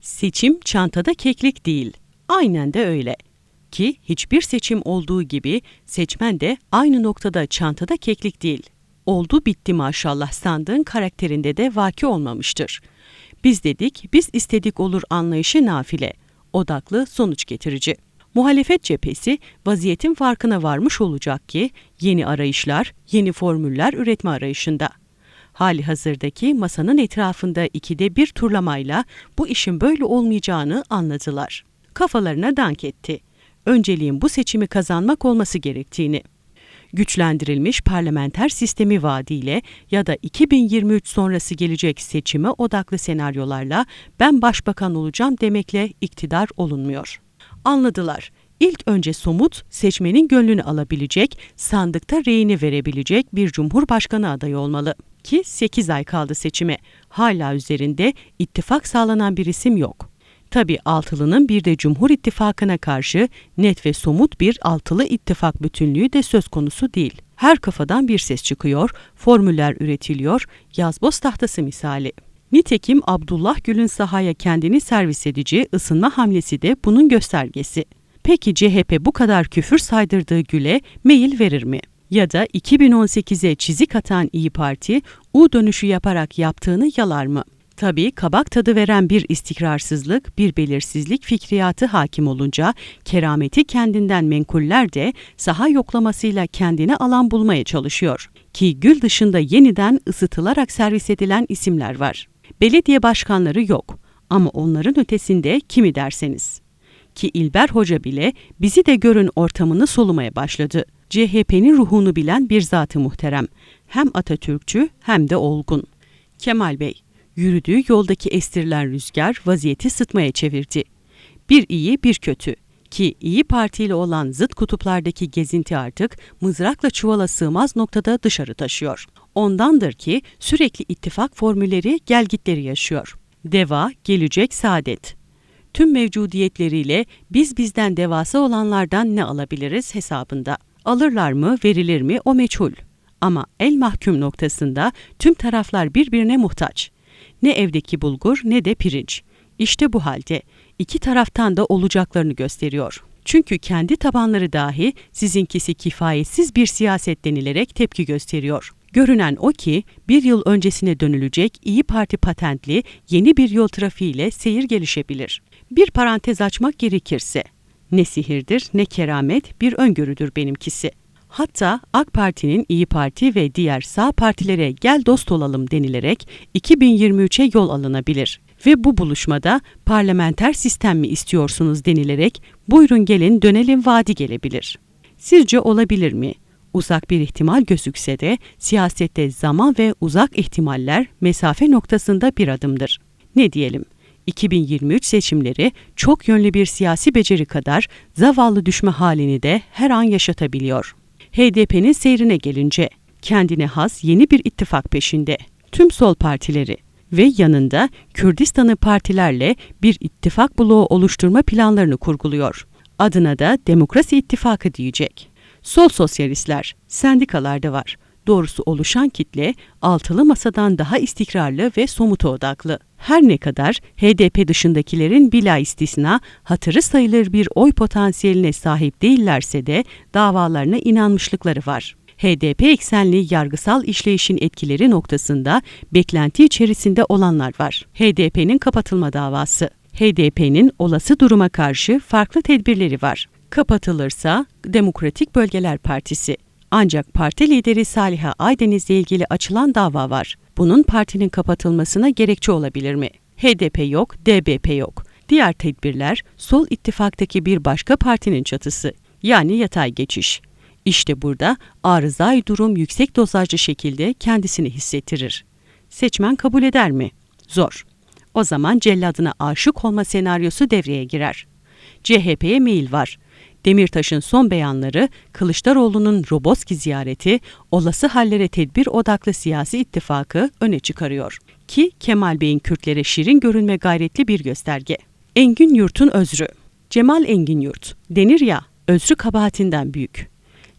Seçim çantada keklik değil. Aynen de öyle. Ki hiçbir seçim olduğu gibi seçmen de aynı noktada çantada keklik değil. Oldu bitti maşallah sandığın karakterinde de vaki olmamıştır. Biz dedik, biz istedik olur anlayışı nafile. Odaklı, sonuç getirici. Muhalefet cephesi vaziyetin farkına varmış olacak ki yeni arayışlar, yeni formüller üretme arayışında. Hali hazırdaki masanın etrafında ikide bir turlamayla bu işin böyle olmayacağını anladılar. Kafalarına dank etti. Önceliğin bu seçimi kazanmak olması gerektiğini. Güçlendirilmiş parlamenter sistemi vaadiyle ya da 2023 sonrası gelecek seçime odaklı senaryolarla ben başbakan olacağım demekle iktidar olunmuyor. Anladılar. İlk önce somut, seçmenin gönlünü alabilecek, sandıkta reyini verebilecek bir cumhurbaşkanı adayı olmalı. Ki 8 ay kaldı seçime. Hala üzerinde ittifak sağlanan bir isim yok. Tabi Altılı'nın bir de Cumhur İttifakı'na karşı net ve somut bir altılı ittifak bütünlüğü de söz konusu değil. Her kafadan bir ses çıkıyor, formüller üretiliyor, yazboz tahtası misali. Nitekim Abdullah Gül'ün sahaya kendini servis edici ısınma hamlesi de bunun göstergesi. Peki CHP bu kadar küfür saydırdığı Gül'e meyil verir mi? Ya da 2018'e çizik atan İyi Parti U dönüşü yaparak yaptığını yalar mı? Tabii kabak tadı veren bir istikrarsızlık, bir belirsizlik fikriyatı hakim olunca kerameti kendinden menkuller de saha yoklamasıyla kendine alan bulmaya çalışıyor. Ki gül dışında yeniden ısıtılarak servis edilen isimler var. Belediye başkanları yok ama onların ötesinde kimi derseniz. Ki İlber Hoca bile bizi de görün ortamını solumaya başladı. CHP'nin ruhunu bilen bir zatı muhterem. Hem Atatürkçü hem de olgun. Kemal Bey, yürüdüğü yoldaki estirilen rüzgar vaziyeti sıtmaya çevirdi. Bir iyi bir kötü ki iyi partiyle olan zıt kutuplardaki gezinti artık mızrakla çuvala sığmaz noktada dışarı taşıyor. Ondandır ki sürekli ittifak formülleri gelgitleri yaşıyor. Deva, gelecek, saadet. Tüm mevcudiyetleriyle biz bizden devasa olanlardan ne alabiliriz hesabında. Alırlar mı, verilir mi o meçhul. Ama el mahkum noktasında tüm taraflar birbirine muhtaç. Ne evdeki bulgur ne de pirinç. İşte bu halde iki taraftan da olacaklarını gösteriyor. Çünkü kendi tabanları dahi sizinkisi kifayetsiz bir siyaset denilerek tepki gösteriyor. Görünen o ki bir yıl öncesine dönülecek İyi Parti patentli yeni bir yol trafiğiyle seyir gelişebilir. Bir parantez açmak gerekirse, ne sihirdir ne keramet bir öngörüdür benimkisi. Hatta AK Parti'nin İyi Parti ve diğer sağ partilere gel dost olalım denilerek 2023'e yol alınabilir. Ve bu buluşmada parlamenter sistem mi istiyorsunuz denilerek buyurun gelin dönelim vaadi gelebilir. Sizce olabilir mi? Uzak bir ihtimal gözükse de siyasette zaman ve uzak ihtimaller mesafe noktasında bir adımdır. Ne diyelim? 2023 seçimleri çok yönlü bir siyasi beceri kadar zavallı düşme halini de her an yaşatabiliyor. HDP'nin seyrine gelince kendine has yeni bir ittifak peşinde. Tüm sol partileri ve yanında Kürdistan'ı partilerle bir ittifak bloğu oluşturma planlarını kurguluyor. Adına da Demokrasi İttifakı diyecek. Sol sosyalistler, sendikalarda var. Doğrusu oluşan kitle altılı masadan daha istikrarlı ve somuta odaklı. Her ne kadar HDP dışındakilerin bila istisna hatırı sayılır bir oy potansiyeline sahip değillerse de davalarına inanmışlıkları var. HDP eksenli yargısal işleyişin etkileri noktasında beklenti içerisinde olanlar var. HDP'nin kapatılma davası. HDP'nin olası duruma karşı farklı tedbirleri var. Kapatılırsa Demokratik Bölgeler Partisi. Ancak parti lideri Saliha Aydeniz'le ilgili açılan dava var. Bunun partinin kapatılmasına gerekçe olabilir mi? HDP yok, DBP yok. Diğer tedbirler sol ittifaktaki bir başka partinin çatısı. Yani yatay geçiş. İşte burada arızay durum yüksek dozajlı şekilde kendisini hissettirir. Seçmen kabul eder mi? Zor. O zaman celladına aşık olma senaryosu devreye girer. CHP'ye meyil var. Demirtaş'ın son beyanları, Kılıçdaroğlu'nun Roboski ziyareti, olası hallere tedbir odaklı siyasi ittifakı öne çıkarıyor. Ki Kemal Bey'in Kürtlere şirin görünme gayretli bir gösterge. Engin Yurt'un özrü. Cemal Engin Yurt. Denir ya, özrü kabahatinden büyük.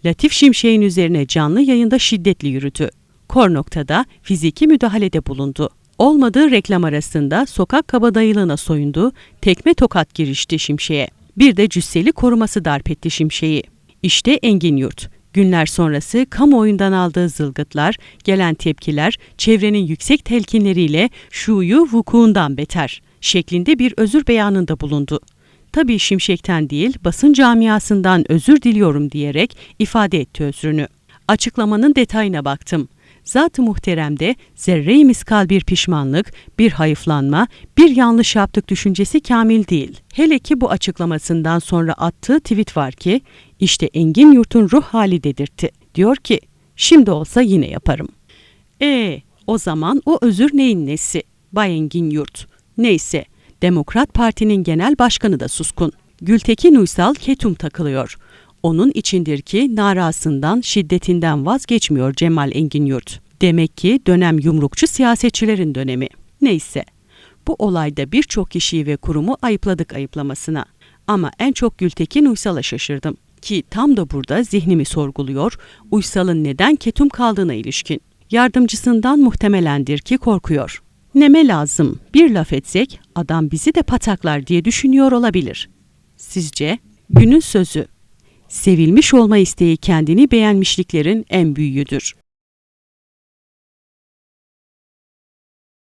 Latif Şimşek'in üzerine canlı yayında şiddetli yürüdü. Kor noktada fiziki müdahalede bulundu. Olmadığı reklam arasında sokak kabadayılığına soyundu, tekme tokat girişti Şimşek'e. Bir de cüsseli koruması darp etti Şimşek'i. İşte Engin Yurt. Günler sonrası kamuoyundan aldığı zılgıtlar, gelen tepkiler, çevrenin yüksek telkinleriyle şuyu vukuundan beter şeklinde bir özür beyanında bulundu. Tabii Şimşek'ten değil, basın camiasından özür diliyorum diyerek ifade etti özrünü. Açıklamanın detayına baktım. Zat-ı muhteremde zerre-i miskal bir pişmanlık, bir hayıflanma, bir yanlış yaptık düşüncesi kamil değil. Hele ki bu açıklamasından sonra attığı tweet var ki, işte Engin Yurt'un ruh hali dedirtti. Diyor ki, şimdi olsa yine yaparım. E, o zaman o özür neyin nesi? Bay Engin Yurt. Neyse, Demokrat Parti'nin genel başkanı da suskun. Gültekin Uysal ketum takılıyor. Onun içindir ki narasından, şiddetinden vazgeçmiyor Cemal Engin Yurt. Demek ki dönem yumrukçu siyasetçilerin dönemi. Neyse. Bu olayda birçok kişiyi ve kurumu ayıpladık ayıplamasına. Ama en çok Gültekin Uysal'a şaşırdım. Ki tam da burada zihnimi sorguluyor, Uysal'ın neden ketum kaldığına ilişkin. Yardımcısından muhtemelendir ki korkuyor. Neme lazım bir laf etsek adam bizi de pataklar diye düşünüyor olabilir. Sizce? Günün sözü. Sevilmiş olma isteği kendini beğenmişliklerin en büyüğüdür.